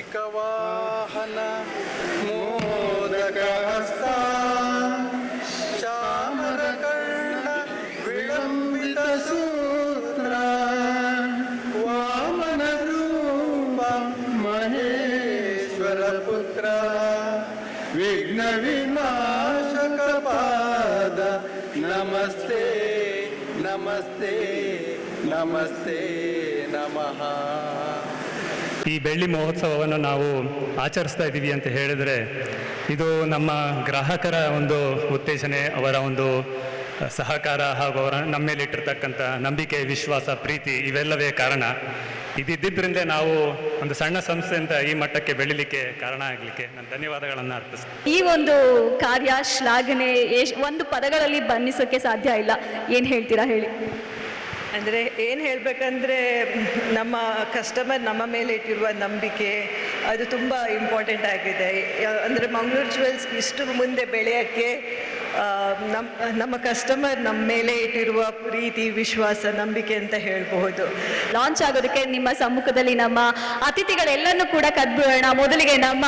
ಮೂಷಿಕವಾಹನ ಮೋದಕ ಹಸ್ತ ಚಾಮರ ಕರ್ಣ ವಿಳಂಬಿತ ಸೂತ್ರ ವಾಮನ ರೂಪ ಮಹೇಶ್ವರ ಪುತ್ರ ಈ ಬೆಳ್ಳಿ ಮಹೋತ್ಸವವನ್ನು ನಾವು ಆಚರಿಸ್ತಾ ಇದ್ದೀವಿ ಅಂತ ಹೇಳಿದರೆ, ಇದು ನಮ್ಮ ಗ್ರಾಹಕರ ಒಂದು ಉತ್ತೇಜನೆ, ಅವರ ಒಂದು ಸಹಕಾರ ಹಾಗೂ ಅವರ ನಮ್ಮ ಮೇಲೆ ಇಟ್ಟಿರ್ತಕ್ಕಂಥ ನಂಬಿಕೆ, ವಿಶ್ವಾಸ, ಪ್ರೀತಿ, ಇವೆಲ್ಲವೇ ಕಾರಣ. ಇದಿದ್ದರಿಂದ ನಾವು ಒಂದು ಸಣ್ಣ ಸಂಸ್ಥೆಯಿಂದ ಈ ಮಟ್ಟಕ್ಕೆ ಬೆಳಿಲಿಕ್ಕೆ ಕಾರಣ ಆಗಲಿಕ್ಕೆ ನಾನು ಧನ್ಯವಾದಗಳನ್ನು ಅರ್ಪಿಸ್ತೀನಿ. ಈ ಒಂದು ಕಾರ್ಯ ಶ್ಲಾಘನೆ ಒಂದು ಪದಗಳಲ್ಲಿ ಬಣ್ಣಿಸೋಕ್ಕೆ ಸಾಧ್ಯ ಇಲ್ಲ. ಏನು ಹೇಳ್ತೀರಾ ಹೇಳಿ. ಅಂದರೆ ಏನು ಹೇಳಬೇಕಂದ್ರೆ, ನಮ್ಮ ಕಸ್ಟಮರ್ ನಮ್ಮ ಮೇಲೆ ಇಟ್ಟಿರುವ ನಂಬಿಕೆ, ಅದು ತುಂಬ ಇಂಪಾರ್ಟೆಂಟ್ ಆಗಿದೆ. ಅಂದರೆ ಮಂಗಳೂರು ಜುವೆಲ್ಸ್ ಇಷ್ಟು ಮುಂದೆ ಬೆಳೆಯೋಕ್ಕೆ ನಮ್ಮ ನಮ್ಮ ಕಸ್ಟಮರ್ ನಮ್ಮ ಮೇಲೆ ಇಟ್ಟಿರುವ ಪ್ರೀತಿ, ವಿಶ್ವಾಸ, ನಂಬಿಕೆ ಅಂತ ಹೇಳಬಹುದು. ಲಾಂಚ್ ಆಗೋದಕ್ಕೆ ನಿಮ್ಮ ಸಮ್ಮುಖದಲ್ಲಿ ನಮ್ಮ ಅತಿಥಿಗಳೆಲ್ಲನೂ ಕೂಡ ಕದ್ಬಿಡೋಣ ಮೊದಲಿಗೆ ನಮ್ಮ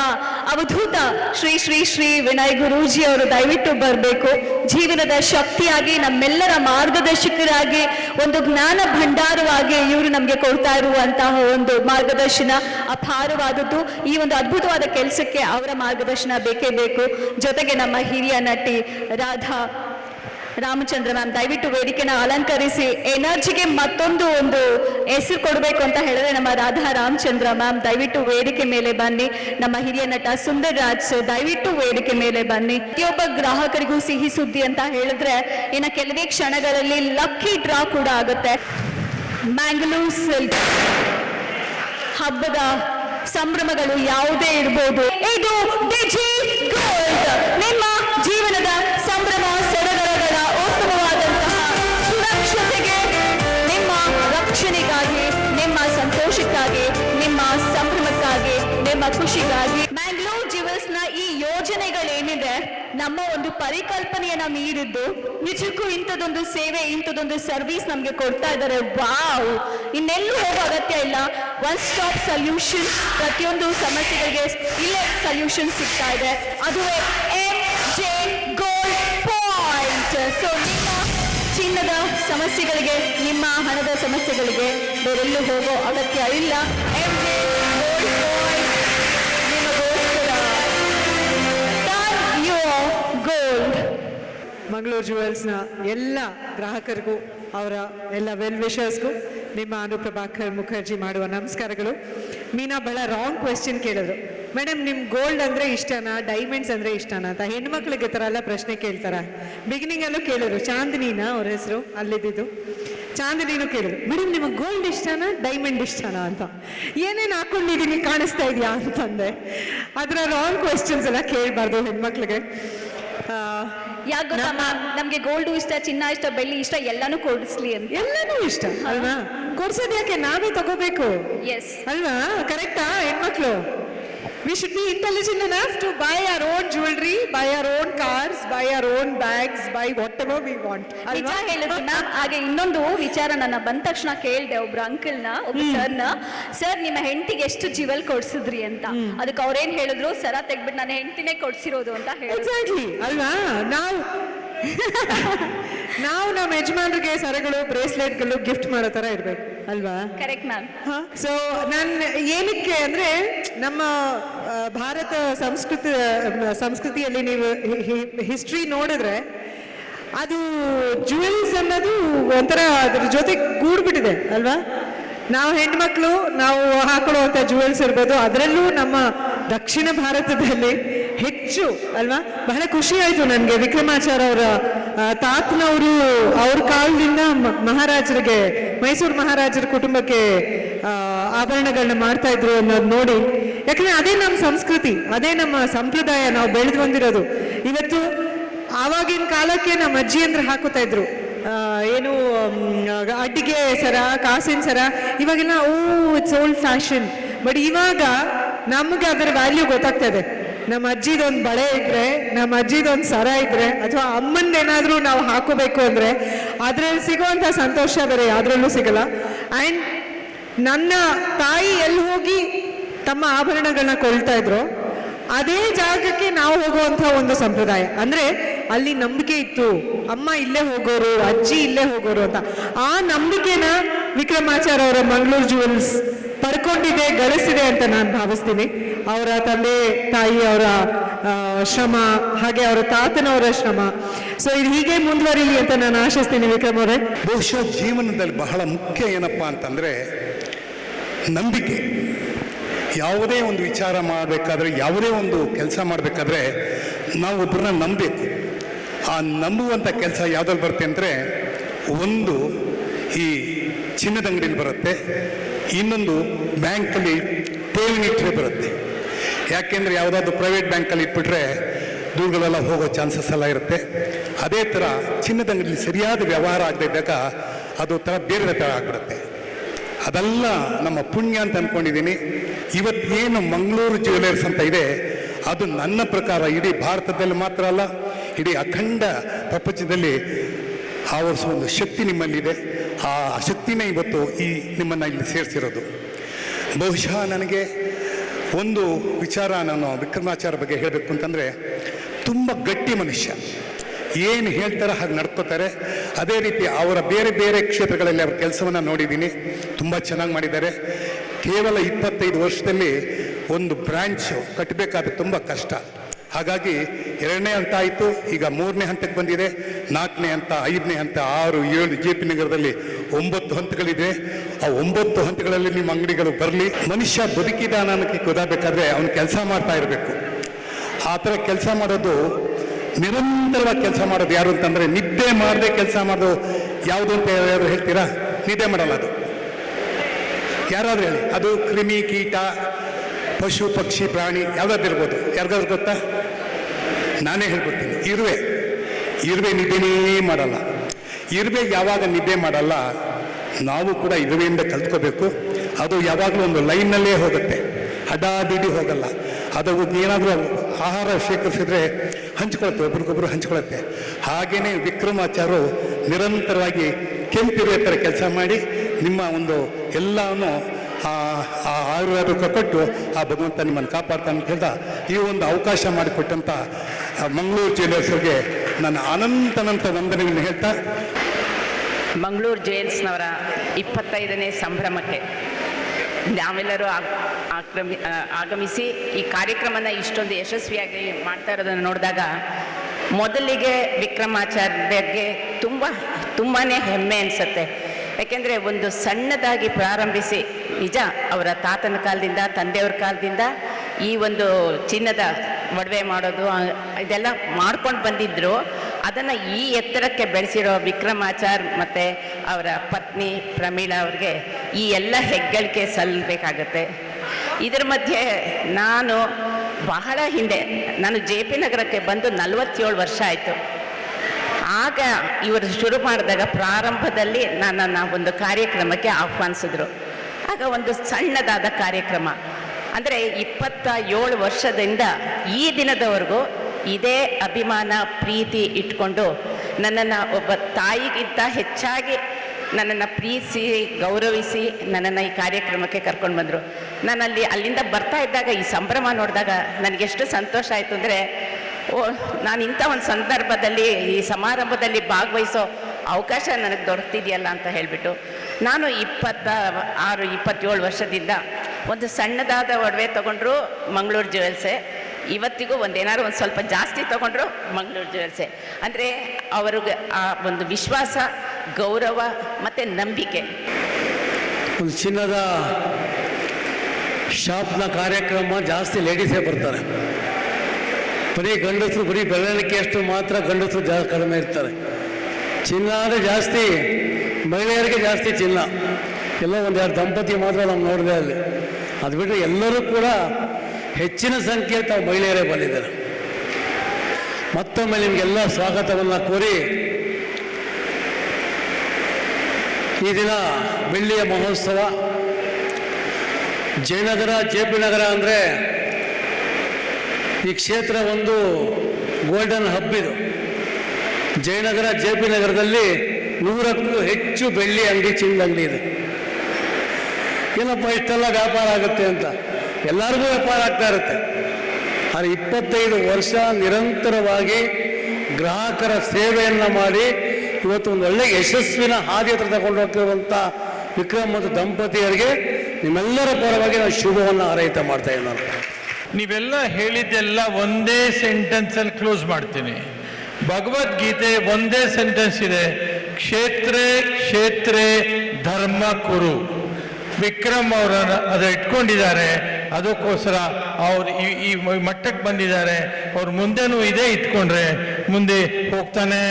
ಅವಧೂತ ಶ್ರೀ ಶ್ರೀ ಶ್ರೀ ವಿನಯ್ ಗುರೂಜಿ ಅವರು ದಯವಿಟ್ಟು ಬರಬೇಕು. ಜೀವನದ ಶಕ್ತಿಯಾಗಿ, ನಮ್ಮೆಲ್ಲರ ಮಾರ್ಗದರ್ಶಕರಾಗಿ, ಒಂದು ಜ್ಞಾನ ಭಂಡಾರವಾಗಿ ಇವರು ನಮಗೆ ಕೊಡ್ತಾ ಇರುವಂತಹ ಒಂದು ಮಾರ್ಗದರ್ಶನ ಅಪಾರವಾದದ್ದು. ಈ ಒಂದು ಅದ್ಭುತವಾದ ಕೆಲಸಕ್ಕೆ ಅವರ ಮಾರ್ಗದರ್ಶನ ಬೇಕೇ ಬೇಕು. ಜೊತೆಗೆ ನಮ್ಮ ಹಿರಿಯ ನಟಿ ರಾಧಾ ರಾಮಚಂದ್ರ ಮ್ಯಾಮ್, ದಯವಿಟ್ಟು ವೇದಿಕೆನ ಅಲಂಕರಿಸಿ, ಎನರ್ಜಿಗೆ ಮತ್ತೊಂದು ಒಂದು ಹೆಸರು ಕೊಡಬೇಕು ಅಂತ ಹೇಳಿದ್ರೆ ನಮ್ಮ ರಾಧಾ ರಾಮಚಂದ್ರ ಮ್ಯಾಮ್, ದಯವಿಟ್ಟು ವೇದಿಕೆ ಮೇಲೆ ಬನ್ನಿ. ನಮ್ಮ ಹಿರಿಯ ನಟ ಸುಂದರ್ ರಾಜ್ ದಯವಿಟ್ಟು ವೇದಿಕೆ ಮೇಲೆ ಬನ್ನಿ. ಪ್ರತಿಯೊಬ್ಬ ಗ್ರಾಹಕರಿಗೂ ಸಿಹಿ ಸುದ್ದಿ ಅಂತ ಹೇಳಿದ್ರೆ, ಇನ್ನು ಕೆಲವೇ ಕ್ಷಣಗಳಲ್ಲಿ ಲಕ್ಕಿ ಡ್ರಾ ಕೂಡ ಆಗುತ್ತೆ. ಮ್ಯಾಂಗ್ಲೂರ್ ಸಿಲ್ಕ್ ಹಬ್ಬದ ಸಂಭ್ರಮಗಳು ಯಾವುದೇ ಇರ್ಬೋದು. ಇದು ಖುಷಿಗಾಗಿ ಮ್ಯಾಂಗ್ಳೂರ್ ಜ್ಯುವೆಲ್ಸ್ನ ಈ ಯೋಜನೆಗಳೇನಿದೆ, ನಮ್ಮ ಒಂದು ಪರಿಕಲ್ಪನೆಯನ್ನ ಮೀರಿದ್ದು, ನಿಜಕ್ಕೂ ಇಂಥದೊಂದು ಸೇವೆ, ಇಂಥದೊಂದು ಸರ್ವಿಸ್ ನಮಗೆ ಕೊಡ್ತಾ ಇದ್ದಾರೆ. ವಾವ್ ಇನ್ನೆಲ್ಲೂ ಹೋಗೋ ಅಗತ್ಯ ಇಲ್ಲ. ಒನ್ ಸ್ಟಾಪ್ ಸೊಲ್ಯೂಷನ್ ಪ್ರತಿಯೊಂದು ಸಮಸ್ಯೆಗಳಿಗೆ ಇಲ್ಲೇ ಸೊಲ್ಯೂಷನ್ ಸಿಗ್ತಾ ಇದೆ. ಅದುವೇ M J gold point so ನಿಮ್ಮ ಚಿನ್ನದ ಸಮಸ್ಯೆಗಳಿಗೆ, ನಿಮ್ಮ ಹಣದ ಸಮಸ್ಯೆಗಳಿಗೆ ಬೇರೆಲ್ಲೂ ಹೋಗೋ ಅಗತ್ಯ ಇಲ್ಲ. ಎಂ ಜೆ ಮಂಗಳೂರು ಜುವೆಲ್ಸ್ನ ಎಲ್ಲ ಗ್ರಾಹಕರಿಗೂ, ಅವರ ಎಲ್ಲ ವೆಲ್ ವಿಷರ್ಸ್ಗೂ ನಿಮ್ಮ ಅನುಪ್ರಭಾಕರ್ ಮುಖರ್ಜಿ ಮಾಡುವ ನಮಸ್ಕಾರಗಳು. ಮೀನಾ, ಬಹಳ ರಾಂಗ್ ಕ್ವೆಶ್ಚನ್ ಕೇಳಿದ್ರು. ಮೇಡಮ್ ನಿಮ್ ಗೋಲ್ಡ್ ಅಂದ್ರೆ ಇಷ್ಟನಾ? ಡೈಮಂಡ್ಸ್ ಅಂದ್ರೆ ಇಷ್ಟನಾ ಅಂತ. ಹೆಣ್ಮಕ್ಳಿಗೆ ಥರ ಎಲ್ಲ ಪ್ರಶ್ನೆ ಕೇಳ್ತಾರ? ಬಿಗಿನಿಂಗ್ ಅಲ್ಲೂ ಕೇಳಿದ್ರು. ಚಾಂದಿನಿನ ಅವ್ರ ಹೆಸರು ಅಲ್ಲಿದ್ದು ಚಾಂದಿನಿನೂ ಕೇಳಿದ್ರು. ಮೇಡಮ್ ನಿಮಗೆ ಗೋಲ್ಡ್ ಇಷ್ಟನಾ? ಡೈಮಂಡ್ ಇಷ್ಟನಾ? ಅಂತ. ಏನೇನು ಹಾಕೊಂಡಿದ್ದೀನಿ ಕಾಣಿಸ್ತಾ ಇದೆಯಾ? ಅಂತಂದೆ. ಅದರ ರಾಂಗ್ ಕ್ವೆಶನ್ಸ್ ಎಲ್ಲ ಕೇಳಬಾರ್ದು ಹೆಣ್ಮಕ್ಳಿಗೆ ಯಾಕೆ ಗೊತ್ತಾ ನಮ್ಮ- ಮ್ಯಾಮ್ ನಮ್ಗೆ ಗೋಲ್ಡ್ ಇಷ್ಟ ಚಿನ್ನ ಇಷ್ಟ ಬೆಳ್ಳಿ ಇಷ್ಟ ಎಲ್ಲಾನು ಕೊಡಿಸ್ಲಿ ಅಂತ. ಎಲ್ಲಾನು ಇಷ್ಟ ಅಲ್ವಾ? ಕೊಡ್ಸೋದ್ ಯಾಕೆ? ನಾವೇ ತಗೋಬೇಕು. ಎಸ್ ಅಲ್ವಾ? ಕರೆಕ್ಟಾ ಹೆಣ್ಮಕ್ಳು? We should be intelligent enough to buy our own jewelry, buy our own cars, buy our own bags, buy whatever we want. ನಿಜ ಹೇಳಿದ್ರು ಮ್ಯಾಮ್ ಹಾಗೆ ಇನ್ನೊಂದು ವಿಚಾರ ನನ್ನ ಬಂದ ತಕ್ಷಣ ಕೇಳಿದೆ ಒಬ್ರು ಅಂಕಲ್ನ ಒಬ್ಬ ಸರ್ನ ಸರ್ ನಿಮ್ಮ ಹೆಂಡತಿಗೆ ಎಷ್ಟು ಜೀವಲ್ ಕೊಡ್ಸಿದ್ರಿ ಅಂತ? ಅದಕ್ಕೆ ಅವ್ರೇನ್ ಹೇಳಿದ್ರು ಸರ ತೆಗ್ಬಿಟ್ಟು ನನ್ನ ಹೆಂಡತಿನೇ ಕೊಡ್ಸಿರೋದು ಅಂತ ಹೇಳಿದ್ರು. ಎಕ್ಸಾಕ್ಟ್ಲಿ ಅಲ್ವಾ? ನಾವು ನಾವು ನಮ್ಮ ಯಜಮಾನ್ರಿಗೆ ಸರಗಳು ಬ್ರೇಸ್ಲೆಟ್ಗಳು ಗಿಫ್ಟ್ ಮಾಡೋ ಥರ ಇರ್ಬೇಕು. ಅಲ್ವಾ? ಕರೆಕ್ಟ್ ಮ್ಯಾಮ್ ಸೊ ನಾನು ಏನಕ್ಕೆ ಅಂದ್ರೆ ನಮ್ಮ ಭಾರತ ಸಂಸ್ಕೃತಿ ಸಂಸ್ಕೃತಿಯಲ್ಲಿ ನೀವು ಹಿಸ್ಟ್ರಿ ನೋಡಿದ್ರೆ ಅದು ಜುವೆಲ್ಸ್ ಅನ್ನೋದು ಒಂಥರ ಅದ್ರ ಜೊತೆ ಗೂಡ್ಬಿಟ್ಟಿದೆ ಅಲ್ವಾ? ನಾವು ಹೆಣ್ಮಕ್ಳು ನಾವು ಹಾಕೊಳ್ಳುವಂಥ ಜುವೆಲ್ಸ್ ಇರ್ಬೋದು ಅದರಲ್ಲೂ ನಮ್ಮ ದಕ್ಷಿಣ ಭಾರತದಲ್ಲಿ ಹೆಚ್ಚು, ಅಲ್ವಾ? ಬಹಳ ಖುಷಿ ಆಯಿತು ನನಗೆ. ವಿಕ್ರಮಾಚಾರ್ಯ ಅವರ ತಾತನವರು ಅವ್ರ ಕಾಲದಿಂದ ಮಹಾರಾಜರಿಗೆ, ಮೈಸೂರು ಮಹಾರಾಜರ ಕುಟುಂಬಕ್ಕೆ ಆಭರಣಗಳನ್ನ ಮಾಡ್ತಾ ಇದ್ರು ಅನ್ನೋದು ನೋಡಿ. ಯಾಕಂದ್ರೆ ಅದೇ ನಮ್ಮ ಸಂಸ್ಕೃತಿ, ಅದೇ ನಮ್ಮ ಸಂಪ್ರದಾಯ ನಾವು ಬೆಳೆದು ಬಂದಿರೋದು. ಇವತ್ತು ಆವಾಗಿನ ಕಾಲಕ್ಕೆ ನಮ್ಮ ಅಜ್ಜಿ ಅಂದ್ರೆ ಹಾಕೋತಾ ಇದ್ರು ಏನು ಅಡಿಗೆ ಸರ, ಕಾಸಿನ ಸರ, ಇವಾಗೆಲ್ಲ, oh, it's old fashion. But ಇವಾಗ ನಮಗೆ ಅದರ ವ್ಯಾಲ್ಯೂ ಗೊತ್ತಾಗ್ತಾ ಇದೆ. ನಮ್ಮ ಅಜ್ಜಿದೊಂದು ಬಳೆ ಇದ್ರೆ, ನಮ್ಮ ಅಜ್ಜಿದೊಂದು ಸರ ಇದ್ರೆ, ಅಥವಾ ಅಮ್ಮಂದೇನಾದ್ರೂ ನಾವು ಹಾಕೋಬೇಕು ಅಂದ್ರೆ ಅದ್ರಲ್ಲಿ ಸಿಗುವಂತ ಸಂತೋಷ ಬೇರೆ ಯಾವ್ದ್ರಲ್ಲೂ ಸಿಗಲ್ಲ. ಅಂಡ್ ನನ್ನ ತಾಯಿ ಎಲ್ಲಿ ಹೋಗಿ ತಮ್ಮ ಆಭರಣಗಳನ್ನ ಕೊಳ್ತಾ ಇದ್ರು, ಅದೇ ಜಾಗಕ್ಕೆ ನಾವು ಹೋಗುವಂತಹ ಒಂದು ಸಂಪ್ರದಾಯ. ಅಂದ್ರೆ ಅಲ್ಲಿ ನಂಬಿಕೆ ಇತ್ತು. ಅಮ್ಮ ಇಲ್ಲೇ ಹೋಗೋರು, ಅಜ್ಜಿ ಇಲ್ಲೇ ಹೋಗೋರು ಅಂತ. ಆ ನಂಬಿಕೆನ ವಿಕ್ರಮಾಚಾರ್ಯ ಅವರ ಮಂಗಳೂರು ಜುವೆಲ್ಸ್ ಪಡ್ಕೊಂಡಿದೆ, ಗಳಿಸಿದೆ ಅಂತ ನಾನು ಭಾವಿಸ್ತೀನಿ. ಅವರ ತಂದೆ, ತಾಯಿ ಅವರ ಶ್ರಮ, ಹಾಗೆ ಅವರ ತಾತನವರ ಶ್ರಮ. ಸೊ ಇದು ಹೀಗೆ ಮುಂದುವರಿಲಿ ಅಂತ ನಾನು ಆಶಿಸ್ತೀನಿ ವಿಕ್ರಮ್ ಅವರೇ. ಬಹುಶಃ ಜೀವನದಲ್ಲಿ ಬಹಳ ಮುಖ್ಯ ಏನಪ್ಪ ಅಂತಂದರೆ ನಂಬಿಕೆ. ಯಾವುದೇ ಒಂದು ವಿಚಾರ ಮಾಡಬೇಕಾದ್ರೆ, ಯಾವುದೇ ಒಂದು ಕೆಲಸ ಮಾಡಬೇಕಾದ್ರೆ ನಾವು ಒಬ್ಬರನ್ನ ನಂಬಬೇಕು. ಆ ನಂಬುವಂಥ ಕೆಲಸ ಯಾವುದ್ರಲ್ಲಿ ಬರುತ್ತೆ ಅಂದರೆ ಒಂದು ಈ ಚಿನ್ನದ ಅಂಗಡಿಯಲ್ಲಿ ಬರುತ್ತೆ, ಇನ್ನೊಂದು ಬ್ಯಾಂಕಲ್ಲಿ ಠೇವಣಿ ಇಟ್ಟರೆ ಬರುತ್ತೆ. ಯಾಕೆಂದರೆ ಯಾವುದಾದ್ರು ಪ್ರೈವೇಟ್ ಬ್ಯಾಂಕಲ್ಲಿ ಇಟ್ಬಿಟ್ರೆ ದುಡ್ಡುಗಳೆಲ್ಲ ಹೋಗೋ ಚಾನ್ಸಸ್ ಎಲ್ಲ ಇರುತ್ತೆ. ಅದೇ ಥರ ಚಿನ್ನದ ಅಂಗಡಿಯಲ್ಲಿ ಸರಿಯಾದ ವ್ಯವಹಾರ ಆಗದಿದ್ದಾಗ ಅದು ಥರ ಬೇರೆ ಥರ ಆಗ್ಬಿಡುತ್ತೆ. ಅದೆಲ್ಲ ನಮ್ಮ ಪುಣ್ಯ ಅಂತ ಅಂದ್ಕೊಂಡಿದ್ದೀನಿ ಇವತ್ತೇನು ಮಂಗಳೂರು ಜ್ಯುವೆಲರ್ಸ್ ಅಂತ ಇದೆ, ಅದು ನನ್ನ ಪ್ರಕಾರ ಇಡೀ ಭಾರತದಲ್ಲಿ ಮಾತ್ರ ಅಲ್ಲ, ಇಡೀ ಅಖಂಡ ಪ್ರಪಂಚದಲ್ಲಿ ಆವರಿಸುವ ಒಂದು ಶಕ್ತಿ ನಿಮ್ಮಲ್ಲಿದೆ. ಆ ಶಕ್ತಿನೇ ಇವತ್ತು ಈ ನಿಮ್ಮನ್ನು ಇಲ್ಲಿ ಸೇರಿಸಿರೋದು. ಬಹುಶಃ ನನಗೆ ಒಂದು ವಿಚಾರ ನಾನು ವಿಕ್ರಮಾಚಾರ್ಯ ಬಗ್ಗೆ ಹೇಳಬೇಕು ಅಂತಂದರೆ, ತುಂಬ ಗಟ್ಟಿ ಮನುಷ್ಯ. ಏನು ಹೇಳ್ತಾರೆ ಹಾಗೆ ನಡ್ಕೋತಾರೆ. ಅದೇ ರೀತಿ ಅವರ ಬೇರೆ ಬೇರೆ ಕ್ಷೇತ್ರಗಳಲ್ಲಿ ಅವರ ಕೆಲಸವನ್ನು ನೋಡಿದ್ದೀನಿ. ತುಂಬ ಚೆನ್ನಾಗಿ ಮಾಡಿದ್ದಾರೆ. ಕೇವಲ ಇಪ್ಪತ್ತೈದು ವರ್ಷದಲ್ಲಿ ಒಂದು ಬ್ರಾಂಚು ಕಟ್ಟಬೇಕಾದ್ರೆ ತುಂಬ ಕಷ್ಟ. ಹಾಗಾಗಿ ಎರಡನೇ ಹಂತ ಆಯಿತು. ಈಗ ಮೂರನೇ ಹಂತಕ್ಕೆ ಬಂದಿದೆ. ನಾಲ್ಕನೇ ಹಂತ, ಐದನೇ ಹಂತ, ಆರು, ಏಳು ಜೆ ಪಿ ನಗರದಲ್ಲಿ ಒಂಬತ್ತು ಹಂತಗಳಿದೆ. ಆ ಒಂಬತ್ತು ಹಂತಗಳಲ್ಲಿ ನಿಮ್ಮ ಅಂಗಡಿಗಳು ಬರಲಿ. ಮನುಷ್ಯ ಬದುಕಿದಾನ ಅನ್ನೋಕ್ಕೆ ಗೊತ್ತಾಗಬೇಕಾದ್ರೆ ಅವನು ಕೆಲಸ ಮಾಡ್ತಾ ಇರಬೇಕು. ಆ ಥರ ಕೆಲಸ ಮಾಡೋದು ನಿರಂತರವಾಗಿ ಕೆಲಸ ಮಾಡೋದು ಯಾರು ಅಂತಂದರೆ ನಿದ್ದೆ ಮಾಡದೆ ಕೆಲಸ ಮಾಡೋದು ಯಾವುದು ಅಂತ ಯಾರು ಹೇಳ್ತೀರಾ? ನಿದ್ದೆ ಮಾಡಲ್ಲ ಅದು. ಯಾರಾದರೂ ಹೇಳಿ. ಅದು ಕ್ರಿಮಿ ಕೀಟ, ಪಶು, ಪಕ್ಷಿ, ಪ್ರಾಣಿ, ಯಾವುದಾದ್ರು ಇರ್ಬೋದು. ಯಾರಿಗಾದ್ರು ಗೊತ್ತಾ? ನಾನೇ ಹೇಳ್ಬಿಡ್ತೀನಿ ಇರುವೆ. ಇರುವೆ ನಿದ್ದೆನೇ ಮಾಡಲ್ಲ. ಇರುವೆ ಯಾವಾಗ ನಿದ್ದೆ ಮಾಡಲ್ಲ, ನಾವು ಕೂಡ ಇರುವೆಯಿಂದ ಕಲ್ತ್ಕೋಬೇಕು. ಅದು ಯಾವಾಗಲೂ ಒಂದು ಲೈನ್ನಲ್ಲೇ ಹೋಗುತ್ತೆ. ಅಡ್ಡಾದಿಡ್ಡಿ ಹೋಗಲ್ಲ. ಅದು ಏನಾದರೂ ಆಹಾರ ಶೇಖರಿಸಿದ್ರೆ ಹಂಚ್ಕೊಳುತ್ತೆ, ಒಬ್ರಿಗೊಬ್ರು ಹಂಚ್ಕೊಳುತ್ತೆ. ಹಾಗೆಯೇ ವಿಕ್ರಮಾಚಾರ್ಯರು ನಿರಂತರವಾಗಿ ಕೆಂಪಿರುವೆ ಥರ ಕೆಲಸ ಮಾಡಿ ನಿಮ್ಮ ಒಂದು ಎಲ್ಲವನ್ನು ಆ ಆಯುರ್ವೇದಕ್ಕೆ ಕೊಟ್ಟು ಆ ಭಗವಂತ ನಿಮ್ಮನ್ನು ಕಾಪಾಡ್ತಾನೆ ಅಂತ ಹೇಳ್ದ, ಈ ಒಂದು ಅವಕಾಶ ಮಾಡಿಕೊಟ್ಟಂಥ ಮಂಗಳೂರು ಜ್ಯುವೆಲರ್ಸ್ಗೆ ನನ್ನ ಅನಂತನಂತ ವಂದನೆಗಳನ್ನು ಹೇಳ್ತಾ ಮಂಗಳೂರು ಜೇಲ್ಸ್ನವರ ಇಪ್ಪತ್ತೈದನೇ ಸಂಭ್ರಮಕ್ಕೆ ನಾವೆಲ್ಲರೂ ಆಕ್ರಮಿ ಆಗಮಿಸಿ ಈ ಕಾರ್ಯಕ್ರಮನ ಇಷ್ಟೊಂದು ಯಶಸ್ವಿಯಾಗಿ ಮಾಡ್ತಾ ಇರೋದನ್ನು ನೋಡಿದಾಗ ಮೊದಲಿಗೆ ವಿಕ್ರಮಾಚಾರ್ಯರಿಗೆ ತುಂಬ ತುಂಬಾ ಹೆಮ್ಮೆ ಅನಿಸುತ್ತೆ. ಯಾಕೆಂದರೆ ಒಂದು ಸಣ್ಣದಾಗಿ ಪ್ರಾರಂಭಿಸಿ, ನಿಜ ಅವರ ತಾತನ ಕಾಲದಿಂದ, ತಂದೆಯವ್ರ ಕಾಲದಿಂದ ಈ ಒಂದು ಚಿನ್ನದ ಒಡವೆ ಮಾಡೋದು ಇದೆಲ್ಲ ಮಾಡ್ಕೊಂಡು ಬಂದಿದ್ರು. ಅದನ್ನು ಈ ಎತ್ತರಕ್ಕೆ ಬೆಳೆಸಿರೋ ವಿಕ್ರಮಾಚಾರ್ ಮತ್ತು ಅವರ ಪತ್ನಿ ಪ್ರಮೀಳಾ ಅವ್ರಿಗೆ ಈ ಎಲ್ಲ ಹೆಗ್ಗಳಿಕೆ ಸಲ್ಲಬೇಕಾಗತ್ತೆ. ಇದರ ಮಧ್ಯೆ ನಾನು ಬಹಳ ಹಿಂದೆ, ನಾನು ಜೆ ಪಿ ನಗರಕ್ಕೆ ಬಂದು ನಲವತ್ತೇಳು ವರ್ಷ ಆಯಿತು. ಆಗ ಇವರು ಶುರು ಮಾಡಿದಾಗ ಪ್ರಾರಂಭದಲ್ಲಿ ನನ್ನನ್ನು ಒಂದು ಕಾರ್ಯಕ್ರಮಕ್ಕೆ ಆಹ್ವಾನಿಸಿದ್ರು. ಆಗ ಒಂದು ಸಣ್ಣದಾದ ಕಾರ್ಯಕ್ರಮ. ಅಂದರೆ ಇಪ್ಪತ್ತ ಏಳು ವರ್ಷದಿಂದ ಈ ದಿನದವರೆಗೂ ಇದೇ ಅಭಿಮಾನ, ಪ್ರೀತಿ ಇಟ್ಕೊಂಡು ನನ್ನನ್ನು ಒಬ್ಬ ತಾಯಿಗಿಂತ ಹೆಚ್ಚಾಗಿ ನನ್ನನ್ನು ಪ್ರೀತಿಸಿ, ಗೌರವಿಸಿ ನನ್ನನ್ನು ಈ ಕಾರ್ಯಕ್ರಮಕ್ಕೆ ಕರ್ಕೊಂಡು ಬಂದರು. ನಾನಲ್ಲಿ ಅಲ್ಲಿ ಅಲ್ಲಿಂದ ಬರ್ತಾ ಇದ್ದಾಗ, ಈ ಸಂಭ್ರಮ ನೋಡಿದಾಗ ನನಗೆಷ್ಟು ಸಂತೋಷ ಆಯಿತು ಅಂದರೆ, ಓ, ನಾನು ಇಂಥ ಒಂದು ಸಂದರ್ಭದಲ್ಲಿ, ಈ ಸಮಾರಂಭದಲ್ಲಿ ಭಾಗವಹಿಸೋ ಅವಕಾಶ ನನಗೆ ದೊರಕ್ತಿದೆಯಲ್ಲ ಅಂತ ಹೇಳಿಬಿಟ್ಟು, ನಾನು ಇಪ್ಪತ್ತ ಆರು, ಇಪ್ಪತ್ತೇಳು ವರ್ಷದಿಂದ ಒಂದು ಸಣ್ಣದಾದ ಒಡವೆ ತಗೊಂಡ್ರು ಮಂಗಳೂರು ಜ್ಯುವೆಲ್ಸೆ ಇವತ್ತಿಗೂ ಒಂದೇನಾದ್ರು ಒಂದು ಸ್ವಲ್ಪ ಜಾಸ್ತಿ ತೊಗೊಂಡ್ರು ಮಂಗಳೂರು ಜ್ಯುವೆಲ್ಸೆ ಅಂದರೆ ಅವ್ರಿಗೆ ಆ ಒಂದು ವಿಶ್ವಾಸ, ಗೌರವ ಮತ್ತು ನಂಬಿಕೆ. ಒಂದು ಚಿನ್ನದ ಶಾಪ್ನ ಕಾರ್ಯಕ್ರಮ ಜಾಸ್ತಿ ಲೇಡೀಸೇ ಬರ್ತಾರೆ. ಬರೀ ಗಂಡಸರು, ಬರೀ ಬೆರಳಿಕೆಯಷ್ಟು ಮಾತ್ರ ಗಂಡಸರು ಜಾ ಕಡಿಮೆ ಇರ್ತಾರೆ. ಚಿನ್ನ ಅಂದರೆ ಜಾಸ್ತಿ, ಮಹಿಳೆಯರಿಗೆ ಜಾಸ್ತಿ ಚಿನ್ನ. ಎಲ್ಲ ಒಂದೆರಡು ದಂಪತಿ ಮಾತ್ರ ನಾವು ನೋಡಿದೆ ಅಲ್ಲಿ. ಅದು ಬಿಟ್ಟರೆ ಎಲ್ಲರೂ ಕೂಡ ಹೆಚ್ಚಿನ ಸಂಖ್ಯೆ ತಾವು ಮಹಿಳೆಯರೇ ಬಂದಿದ್ದಾರೆ. ಮತ್ತೊಮ್ಮೆ ನಿಮಗೆಲ್ಲ ಸ್ವಾಗತವನ್ನು ಕೋರಿ ಈ ದಿನ ಬೆಳ್ಳಿಯ ಮಹೋತ್ಸವ. ಜಯನಗರ ಜೆ ಪಿ ನಗರ ಅಂದರೆ ಈ ಕ್ಷೇತ್ರ ಒಂದು ಗೋಲ್ಡನ್ ಹಬ್ ಇದು. ಜಯನಗರ ಜೆ ಪಿ ನಗರದಲ್ಲಿ ನೂರಕ್ಕೂ ಹೆಚ್ಚು ಬೆಳ್ಳಿ ಅಂಗಡಿ ಚಿನ್ನದ ಅಂಗಡಿ ಇದೆ. ಏನಪ್ಪ, ಇಷ್ಟೆಲ್ಲ ವ್ಯಾಪಾರ ಆಗುತ್ತೆ ಅಂತ? ಎಲ್ಲರಿಗೂ ವ್ಯಾಪಾರ ಆಗ್ತಾ ಇರುತ್ತೆ. ಆದರೆ ಇಪ್ಪತ್ತೈದು ವರ್ಷ ನಿರಂತರವಾಗಿ ಗ್ರಾಹಕರ ಸೇವೆಯನ್ನು ಮಾಡಿ ಇವತ್ತು ಒಂದು ಒಳ್ಳೆ ಯಶಸ್ವಿನ ಹಾದಿ ಹತ್ರ ತಗೊಂಡು ಹೋಗ್ತಿರುವಂಥ ವಿಕ್ರಮ್ ಮತ್ತು ದಂಪತಿಯರಿಗೆ ನಿಮ್ಮೆಲ್ಲರ ಪರವಾಗಿ ನಾನು ಶುಭವನ್ನು ಹಾರೈಕೆ ಮಾಡ್ತಾ ಇದ್ದಾರೆ ನೀವೆಲ್ಲ ಹೇಳಿದ್ದೆಲ್ಲ ಒಂದೇ ಸೆಂಟೆನ್ಸಲ್ಲಿ ಕ್ಲೋಸ್ ಮಾಡ್ತೀನಿ. ಭಗವದ್ಗೀತೆ ಒಂದೇ ಸೆಂಟೆನ್ಸ್ ಇದೆ. ಕ್ಷೇತ್ರೇ ಕ್ಷೇತ್ರೇ, ಧರ್ಮ, ಕುರು. ವಿಕ್ರಮ್ ಅವರ ಅದ ಇಟ್ಕೊಂಡಿದ್ದಾರೆ. ಅದಕ್ಕೋಸ್ಕರ ಅವ್ರು ಈ ಈ ಮಟ್ಟಕ್ಕೆ ಬಂದಿದ್ದಾರೆ. ಅವ್ರು ಮುಂದೆನೂ ಇದೇ ಇಟ್ಕೊಂಡ್ರೆ ಮುಂದೆ ಹೋಗ್ತಾನೇ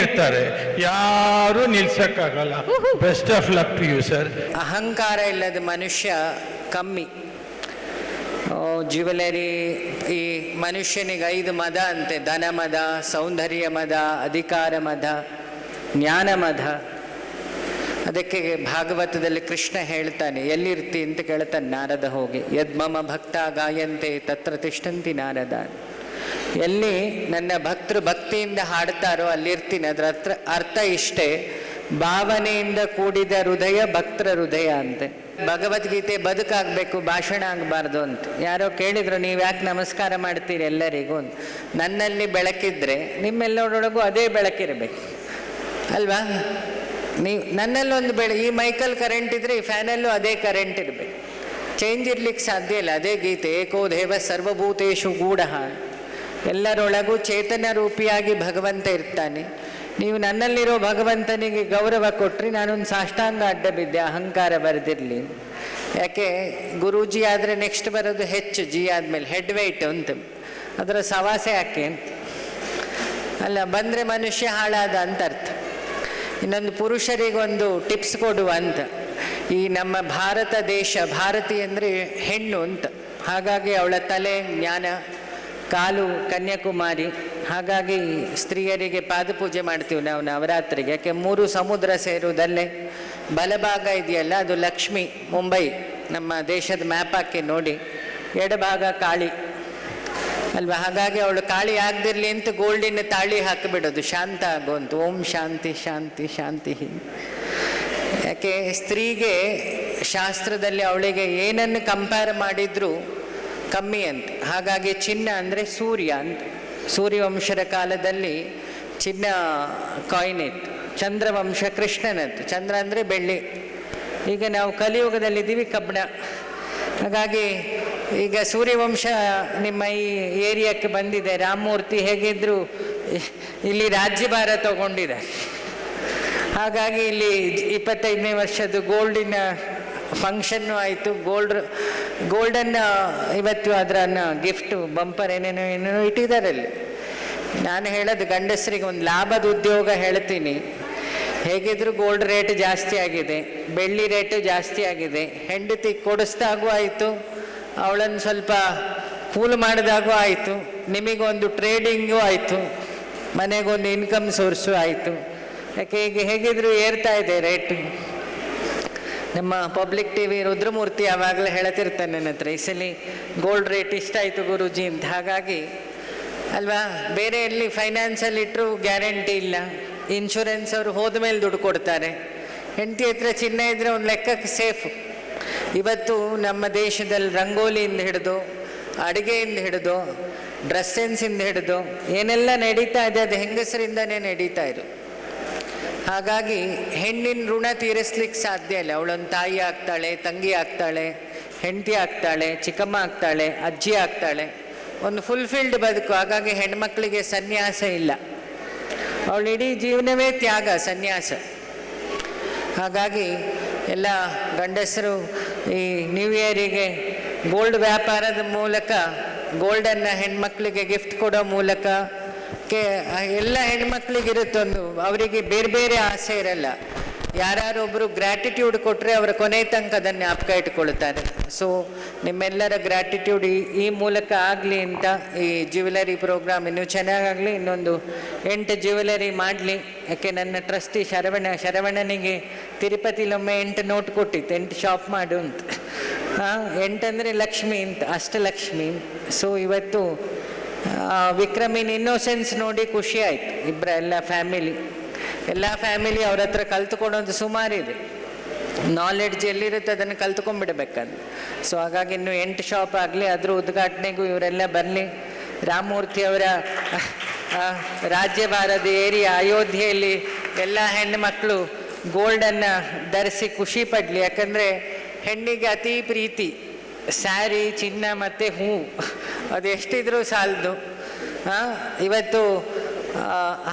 ಇರ್ತಾರೆ. ಯಾರೂ ನಿಲ್ಸಕ್ಕಾಗಲ್ಲ. Best of luck to you sir ಅಹಂಕಾರ ಇಲ್ಲದ ಮನುಷ್ಯ ಕಮ್ಮಿ. ಜ್ಯುವೆಲರಿ ಈ ಮನುಷ್ಯನಿಗೆ ಐದು ಮದ ಅಂತೆ. ಧನ ಮದ ಸೌಂದರ್ಯ ಮದ ಅಧಿಕಾರ ಮದ ಜ್ಞಾನ ಮದ. ಅದಕ್ಕೆ ಭಾಗವತದಲ್ಲಿ ಕೃಷ್ಣ ಹೇಳ್ತಾನೆ, ಎಲ್ಲಿರ್ತಿ? ಅಂತ ಕೇಳ್ತಾನೆ, ನಾರದ ಹೋಗಿ. ಯದ್ಮಮ ಭಕ್ತ ಗಾಯಂತೆ, ತತ್ರ ತಿಷ್ಟಂತಿ ನಾರದ. ಎಲ್ಲಿ ನನ್ನ ಭಕ್ತರು ಭಕ್ತಿಯಿಂದ ಹಾಡ್ತಾರೋ ಅಲ್ಲಿರ್ತೀನಿ. ಅದರ ಹತ್ರ ಅರ್ಥ ಇಷ್ಟೇ. ಭಾವನೆಯಿಂದ ಕೂಡಿದ ಹೃದಯ ಭಕ್ತರ ಹೃದಯ ಅಂತೆ. ಭಗವದ್ಗೀತೆ ಬದುಕಾಗಬೇಕು, ಭಾಷಣ ಆಗಬಾರ್ದು ಅಂತ. ಯಾರೋ ಕೇಳಿದ್ರು, ನೀವು ಯಾಕೆ ನಮಸ್ಕಾರ ಮಾಡ್ತೀರಿ ಎಲ್ಲರಿಗೂ? ಅಂತ. ನನ್ನಲ್ಲಿ ಬೆಳಕಿದ್ರೆ ನಿಮ್ಮೆಲ್ಲರೊಳಗೂ ಅದೇ ಬೆಳಕಿರಬೇಕು. ಅಲ್ವಾ? ನೀವು ನನ್ನಲ್ಲೊಂದು ಬೆಳೆ ಈ ಮೈಕಲ್ ಕರೆಂಟ್ ಇದ್ರೆ ಈ ಫ್ಯಾನಲ್ಲೂ ಅದೇ ಕರೆಂಟ್ ಇರಬೇಕು. ಚೇಂಜ್ ಇರ್ಲಿಕ್ಕೆ ಸಾಧ್ಯ ಇಲ್ಲ. ಅದೇ ಗೀತೆ, ಏಕೋ ದೇವ ಸರ್ವಭೂತೇಶು ಗೂಢ. ಎಲ್ಲರೊಳಗೂ ಚೇತನ ರೂಪಿಯಾಗಿ ಭಗವಂತ ಇರ್ತಾನೆ. ನೀವು ನನ್ನಲ್ಲಿರೋ ಭಗವಂತನಿಗೆ ಗೌರವ ಕೊಟ್ಟರೆ ನಾನೊಂದು ಸಾಷ್ಟಾಂಗ ಅಡ್ಡ ಬಿದ್ದೆ ಅಹಂಕಾರ ಬರೆದಿರಲಿ. ಯಾಕೆ, ಗುರೂಜಿ ಆದರೆ ನೆಕ್ಸ್ಟ್ ಬರೋದು ಹೆಚ್ಚು, ಜಿ ಆದಮೇಲೆ ಹೆಡ್ ವೆಯ್ಟ್ ಅಂತ ಅದರ ಸವಾಸೆ ಯಾಕೆ ಅಂತ. ಅಲ್ಲ, ಬಂದರೆ ಮನುಷ್ಯ ಹಾಳಾದ ಅಂತ ಅರ್ಥ. ಇನ್ನೊಂದು ಪುರುಷರಿಗೊಂದು ಟಿಪ್ಸ್ ಕೊಡುವ ಅಂತ. ಈ ನಮ್ಮ ಭಾರತ ದೇಶ, ಭಾರತಿ ಅಂದರೆ ಹೆಣ್ಣು ಅಂತ. ಹಾಗಾಗಿ ಅವಳ ತಲೆ, ಜ್ಞಾನ, ಕಾಲು, ಕನ್ಯಾಕುಮಾರಿ, ಹಾಗಾಗಿ ಸ್ತ್ರೀಯರಿಗೆ ಪಾದಪೂಜೆ ಮಾಡ್ತೀವಿ ನಾವು ನವರಾತ್ರಿಗೆ. ಯಾಕೆ ಮೂರು ಸಮುದ್ರ ಸೇರುವುದಲ್ಲೇ ಬಲಭಾಗ ಇದೆಯಲ್ಲ, ಅದು ಲಕ್ಷ್ಮಿ, ಮುಂಬೈ, ನಮ್ಮ ದೇಶದ ಮ್ಯಾಪ್ ಹಾಕಿ ನೋಡಿ. ಎಡಭಾಗ ಕಾಳಿ. ಅಲ್ವಾ? ಹಾಗಾಗಿ ಅವಳು ಕಾಳಿ ಆಗದಿರ್ಲಿ ಅಂತ ಗೋಲ್ಡಿನ ತಾಳಿ ಹಾಕಿಬಿಡೋದು. ಶಾಂತ ಆಗುವಂತ. ಓಂ ಶಾಂತಿ ಶಾಂತಿ ಶಾಂತಿ. ಯಾಕೆ, ಸ್ತ್ರೀಗೆ ಶಾಸ್ತ್ರದಲ್ಲಿ ಅವಳಿಗೆ ಏನನ್ನು ಕಂಪೇರ್ ಮಾಡಿದ್ರು ಕಮ್ಮಿ ಅಂತ. ಹಾಗಾಗಿ ಚಿನ್ನ ಅಂದರೆ ಸೂರ್ಯ ಅಂತ. ಸೂರ್ಯವಂಶದ ಕಾಲದಲ್ಲಿ ಚಿನ್ನ ಕಾಯಿನ್ ಇತ್ತು. ಚಂದ್ರವಂಶ ಕೃಷ್ಣನದ್ದು. ಚಂದ್ರ ಅಂದರೆ ಬೆಳ್ಳಿ. ಈಗ ನಾವು ಕಲಿಯುಗದಲ್ಲಿದ್ದೀವಿ ಕಬ್ಬಣ. ಹಾಗಾಗಿ ಈಗ ಸೂರ್ಯವಂಶ ನಿಮ್ಮ ಈ ಏರಿಯಾಕ್ಕೆ ಬಂದಿದೆ, ರಾಮಮೂರ್ತಿ ಹೇಗಿದ್ರು ಇಲ್ಲಿ ರಾಜ್ಯಭಾರ ತಗೊಂಡಿದೆ. ಹಾಗಾಗಿ ಇಲ್ಲಿ ಇಪ್ಪತ್ತೈದನೇ ವರ್ಷದ ಗೋಲ್ಡಿನ ಫಂಕ್ಷನ್ನು ಆಯಿತು. ಗೋಲ್ಡ್ ಗೋಲ್ಡನ್ನು ಇವತ್ತು ಅದರನ್ನು ಗಿಫ್ಟು, ಬಂಪರ್ ಏನೇನೋ ಏನೇನೋ ಇಟ್ಟಿದ್ದಾರೆ ಅಲ್ಲಿ. ನಾನು ಹೇಳೋದು ಗಂಡಸರಿಗೆ ಒಂದು ಲಾಭದ ಉದ್ಯೋಗ ಹೇಳ್ತೀನಿ. ಹೇಗಿದ್ರು ಗೋಲ್ಡ್ ರೇಟ್ ಜಾಸ್ತಿ ಆಗಿದೆ, ಬೆಳ್ಳಿ ರೇಟು ಜಾಸ್ತಿ ಆಗಿದೆ, ಹೆಂಡತಿ ಕೊಡಿಸ್ದಾಗೂ ಆಯಿತು. ಅವಳನ್ನು ಸ್ವಲ್ಪ ಕೂಲ್ ಮಾಡಿದಾಗೂ ಆಯಿತು. ನಿಮಗೊಂದು ಟ್ರೇಡಿಂಗೂ ಆಯಿತು. ಮನೆಗೊಂದು ಇನ್ಕಮ್ ಸೋರ್ಸು ಆಯಿತು. ಯಾಕೆ ಈಗ ಹೇಗಿದ್ರು ಏರ್ತಾ ಇದೆ ರೇಟ್ ನಮ್ಮ ಪಬ್ಲಿಕ್ ಟಿ ವಿ ರುದ್ರಮೂರ್ತಿ ಯಾವಾಗಲೂ ಹೇಳ್ತಿರ್ತಾನೆ ನನ್ನ ಹತ್ರ, ಈ ಗೋಲ್ಡ್ ರೇಟ್ ಇಷ್ಟ ಆಯಿತು ಗುರುಜಿ ಅಂತ. ಹಾಗಾಗಿ ಅಲ್ವಾ, ಬೇರೆ ಎಲ್ಲಿ ಫೈನಾನ್ಸಲ್ಲಿ ಇಟ್ಟರು ಗ್ಯಾರಂಟಿ ಇಲ್ಲ. ಇನ್ಶೂರೆನ್ಸ್ ಅವರು ಹೋದ ಮೇಲೆ ದುಡ್ಡು ಕೊಡ್ತಾರೆ. ಹೆಂಡತಿ ಹತ್ರ ಚಿನ್ನ ಇದ್ದರೆ ಒಂದು ಲೆಕ್ಕಕ್ಕೆ ಸೇಫ್ ಇವತ್ತು ನಮ್ಮ ದೇಶದಲ್ಲಿ ರಂಗೋಲಿಯಿಂದ ಹಿಡಿದು, ಅಡುಗೆಯಿಂದ ಹಿಡಿದು ಡ್ರೆಸ್ ಸೆನ್ಸಿಂದ ಹಿಡಿದು ಏನೆಲ್ಲ ನಡೀತಾ ಇದೆ, ಅದು ಹೆಂಗಸರಿಂದನೇ ನಡೀತಾ ಇದೆ. ಹಾಗಾಗಿ ಹೆಣ್ಣಿನ ಋಣ ತೀರಿಸ್ಲಿಕ್ಕೆ ಸಾಧ್ಯ ಇಲ್ಲ. ಅವಳೊಂದು ತಾಯಿ ಆಗ್ತಾಳೆ, ತಂಗಿ ಆಗ್ತಾಳೆ, ಹೆಂಡತಿ ಆಗ್ತಾಳೆ, ಚಿಕ್ಕಮ್ಮ ಆಗ್ತಾಳೆ, ಅಜ್ಜಿ ಆಗ್ತಾಳೆ. ಒಂದು ಫುಲ್ಫಿಲ್ಡ್ ಬದುಕು. ಹಾಗಾಗಿ ಹೆಣ್ಮಕ್ಳಿಗೆ ಸನ್ಯಾಸ ಇಲ್ಲ. ಅವಳು ಇಡೀ ಜೀವನವೇ ತ್ಯಾಗ, ಸನ್ಯಾಸ. ಹಾಗಾಗಿ ಎಲ್ಲ ಗಂಡಸರು ಈ ನ್ಯೂ ಇಯರಿಗೆ ಗೋಲ್ಡ್ ವ್ಯಾಪಾರದ ಮೂಲಕ ಗೋಲ್ಡನ್ನು ಹೆಣ್ಮಕ್ಳಿಗೆ ಗಿಫ್ಟ್ ಕೊಡೋ ಮೂಲಕ, ಕೆ, ಎಲ್ಲ ಹೆಣ್ಮಕ್ಳಿಗಿರುತ್ತೊಂದು, ಅವರಿಗೆ ಬೇರೆ ಬೇರೆ ಆಸೆ ಇರಲ್ಲ. ಯಾರೊಬ್ಬರು ಗ್ರ್ಯಾಟಿಟ್ಯೂಡ್ ಕೊಟ್ಟರೆ ಅವರ ಕೊನೆ ತನಕ ಅದನ್ನು ಜ್ಞಾಪಕ ಇಟ್ಕೊಳ್ತಾರೆ ಸೊ ನಿಮ್ಮೆಲ್ಲರ ಗ್ರ್ಯಾಟಿಟ್ಯೂಡ್ ಈ ಈ ಮೂಲಕ ಆಗಲಿ ಅಂತ ಈ ಜ್ಯುವೆಲರಿ ಪ್ರೋಗ್ರಾಮ್ ಇನ್ನೂ ಚೆನ್ನಾಗಾಗಲಿ, ಇನ್ನೊಂದು ಎಂಟು ಜ್ಯುವೆಲರಿ ಮಾಡಲಿ. ಯಾಕೆ ನನ್ನ ಟ್ರಸ್ಟಿ ಶರವಣ, ಶರವಣನಿಗೆ ತಿರುಪತಿಲೊಮ್ಮೆ ಎಂಟು ನೋಟ್ ಕೊಟ್ಟಿತ್ತು, ಎಂಟು ಶಾಪ್ ಮಾಡು ಅಂತ. ಹಾಂ ಎಂಟಂದರೆ ಲಕ್ಷ್ಮಿ ಅಂತ ಅಷ್ಟಲಕ್ಷ್ಮಿ ಸೊ ಇವತ್ತು ವಿಕ್ರಮಿನ್ ಇನ್ನೋಸೆನ್ಸ್ ನೋಡಿ ಖುಷಿ ಆಯ್ತು ಇಬ್ಬರ ಎಲ್ಲ ಫ್ಯಾಮಿಲಿ ಎಲ್ಲ ಫ್ಯಾಮಿಲಿ ಅವ್ರ ಹತ್ರ ಕಲ್ತ್ಕೊಳ್ಳೋದು ಸುಮಾರಿದೆ ನಾಲೆಡ್ಜ್ ಎಲ್ಲಿರುತ್ತೆ ಅದನ್ನು ಕಲ್ತ್ಕೊಂಡ್ಬಿಡ್ಬೇಕಂದು. ಸೊ ಹಾಗಾಗಿ ಇನ್ನು ಎಂಟು ಶಾಪ್ ಆಗಲಿ, ಅದ್ರ ಉದ್ಘಾಟನೆಗೂ ಇವರೆಲ್ಲ ಬರಲಿ. ರಾಮಮೂರ್ತಿ ಅವರ ರಾಜ್ಯಭಾರದ ಏರಿಯಾ ಅಯೋಧ್ಯೆಯಲ್ಲಿ ಎಲ್ಲ ಹೆಣ್ಣು ಮಕ್ಕಳು ಗೋಲ್ಡನ್ನು ಧರಿಸಿ ಖುಷಿ ಪಡಲಿ. ಯಾಕಂದರೆ ಹೆಣ್ಣಿಗೆ ಅತಿ ಪ್ರೀತಿ, ಸ್ಯಾರಿ, ಚಿನ್ನ ಮತ್ತು ಹೂ ಅದು ಎಷ್ಟಿದ್ರೂ ಸಾಲದು. ಇವತ್ತು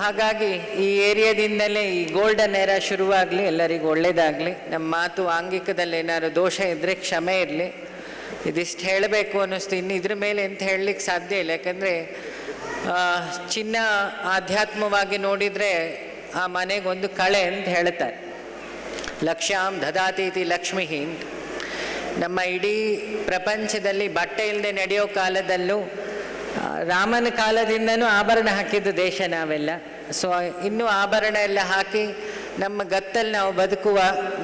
ಹಾಗಾಗಿ ಈ ಏರಿಯಾದಿಂದಲೇ ಈ ಗೋಲ್ಡನ್ ಏರಾ ಶುರುವಾಗಲಿ, ಎಲ್ಲರಿಗೂ ಒಳ್ಳೆಯದಾಗಲಿ ನಮ್ಮ ಮಾತು ಆಂಗಿಕದಲ್ಲಿ ಏನಾದ್ರು ದೋಷ ಇದ್ದರೆ ಕ್ಷಮೆ ಇರಲಿ. ಇದಿಷ್ಟು ಹೇಳಬೇಕು ಅನ್ನಿಸ್ತು. ಇನ್ನು ಇದ್ರ ಮೇಲೆ ಎಂತ ಹೇಳಲಿಕ್ಕೆ ಸಾಧ್ಯ ಇಲ್ಲ. ಯಾಕಂದರೆ ಚಿನ್ನ ಆಧ್ಯಾತ್ಮವಾಗಿ ನೋಡಿದರೆ ಆ ಮನೆಗೊಂದು ಕಳೆ ಅಂತ ಹೇಳ್ತಾರೆ ಲಕ್ಷ್ಯಾಂ ದದಾತೀತಿ ಲಕ್ಷ್ಮಿ ಅಂತ. ನಮ್ಮ ಇಡೀ ಪ್ರಪಂಚದಲ್ಲಿ ಬಟ್ಟೆ ಇಲ್ಲದೆ ನಡೆಯೋ ಕಾಲದಲ್ಲೂ ರಾಮನ ಕಾಲದಿಂದನೂ ಆಭರಣ ಹಾಕಿದ್ದು ದೇಶ ನಾವೆಲ್ಲ. ಸೊ ಇನ್ನೂ ಆಭರಣ ಎಲ್ಲ ಹಾಕಿ ನಮ್ಮ ಗತ್ತಲ್ಲಿ ನಾವು ಬದುಕುವ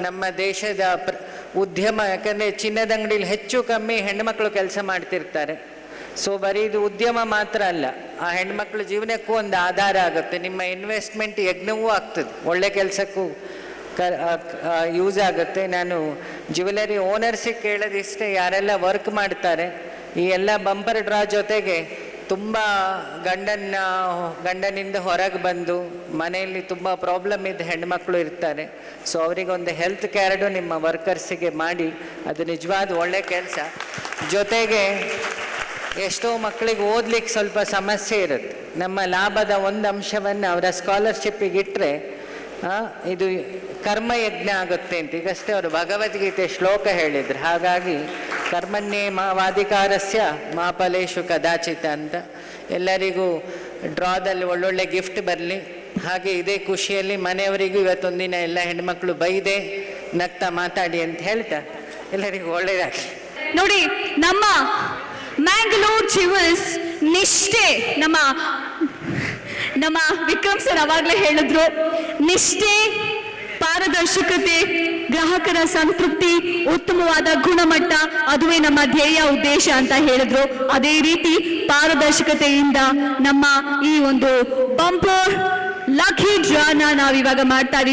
ನಮ್ಮ ದೇಶದ ಪ್ರ, ಉದ್ಯಮ, ಯಾಕಂದರೆ ಚಿನ್ನದ ಅಂಗಡಿಲಿ ಹೆಚ್ಚು ಕಮ್ಮಿ ಹೆಣ್ಮಕ್ಳು ಕೆಲಸ ಮಾಡ್ತಿರ್ತಾರೆ. ಸೊ ಬರೀ ಇದು ಉದ್ಯಮ ಮಾತ್ರ ಅಲ್ಲ, ಆ ಹೆಣ್ಮಕ್ಳು ಜೀವನಕ್ಕೂ ಒಂದು ಆಧಾರ ಆಗುತ್ತೆ. ನಿಮ್ಮ ಇನ್ವೆಸ್ಟ್ಮೆಂಟ್ ಯಜ್ಞವೂ ಆಗ್ತದೆ. ಒಳ್ಳೆ ಕೆಲಸಕ್ಕೂ ಯೂಸ್ ಆಗುತ್ತೆ. ನಾನು ಜ್ಯುವೆಲರಿ ಓನರ್ಸಿಗೆ ಕೇಳೋದಿಷ್ಟೇ ಯಾರೆಲ್ಲ ವರ್ಕ್ ಮಾಡ್ತಾರೆ, ಈ ಎಲ್ಲ ಬಂಪರ್ ಡ್ರಾ ಜೊತೆಗೆ ತುಂಬ ಗಂಡನ ಗಂಡನಿಂದ ಹೊರಗೆ ಬಂದು ಮನೆಯಲ್ಲಿ ತುಂಬ ಪ್ರಾಬ್ಲಮ್ ಇದ್ದ ಹೆಣ್ಮಕ್ಳು ಇರ್ತಾರೆ. ಸೊ ಅವರಿಗೊಂದು ಹೆಲ್ತ್ ಕೇರ್ಡು ನಿಮ್ಮ ವರ್ಕರ್ಸಿಗೆ ಮಾಡಿ, ಅದು ನಿಜವಾದ ಒಳ್ಳೆ ಕೆಲಸ. ಜೊತೆಗೆ ಎಷ್ಟೋ ಮಕ್ಕಳಿಗೆ ಓದ್ಲಿಕ್ಕೆ ಸ್ವಲ್ಪ ಸಮಸ್ಯೆ ಇರುತ್ತೆ. ನಮ್ಮ ಲಾಭದ ಒಂದು ಅಂಶವನ್ನು ಅವರ ಸ್ಕಾಲರ್ಶಿಪ್ಪಿಗೆ ಇಟ್ಟರೆ ಇದು ಕರ್ಮಯಜ್ಞ ಆಗುತ್ತೆ ಅಂತ. ಈಗಷ್ಟೇ ಅವರು ಭಗವದ್ಗೀತೆ ಶ್ಲೋಕ ಹೇಳಿದ್ರು. ಹಾಗಾಗಿ ಕರ್ಮನ್ಯೇ ಮಾವಾಧಿಕಾರಸ್ಯ ಮಾಪಲೇಶು ಕದಾಚಿತ ಅಂತ. ಎಲ್ಲರಿಗೂ ಡ್ರಾದಲ್ಲಿ ಒಳ್ಳೊಳ್ಳೆ ಗಿಫ್ಟ್ ಬರಲಿ. ಹಾಗೆ ಇದೇ ಖುಷಿಯಲ್ಲಿ ಮನೆಯವರಿಗೂ ಇವತ್ತೊಂದಿನ ಎಲ್ಲ ಹೆಣ್ಮಕ್ಳು ಬೈದೆ ನಗ್ತಾ ಮಾತಾಡಿ ಅಂತ ಹೇಳ್ತಾ ಎಲ್ಲರಿಗೂ ಒಳ್ಳೆಯದಾಗಲಿ ನೋಡಿ, ನಮ್ಮ ಮ್ಯಾಂಗ್ಳೂರ್ ಜಿವಲ್ಸ್ ನಿಷ್ಠೆ, ನಮ್ಮ ನಮ್ಮ ವಿಕ್ರಮ್ ಸರ್ ಅವಾಗಲೇ ಹೇಳಿದ್ರು, ನಿಷ್ಠೆ, ಪಾರದರ್ಶಕತೆ, ಗ್ರಾಹಕರ ಸಂತೃಪ್ತಿ, ಉತ್ತಮವಾದ ಗುಣಮಟ್ಟ, ಅದುವೇ ನಮ್ಮ ಧ್ಯೇಯ ಉದ್ದೇಶ ಅಂತ ಹೇಳಿದ್ರು. ಅದೇ ರೀತಿ ಪಾರದರ್ಶಕತೆಯಿಂದ ನಮ್ಮ ಈ ಒಂದು ಬಂಪರ್ ಲಕ್ಕಿ ಡ್ರಾನ ನಾವಿವಾಗ ಮಾಡ್ತಾ ಇದೀವಿ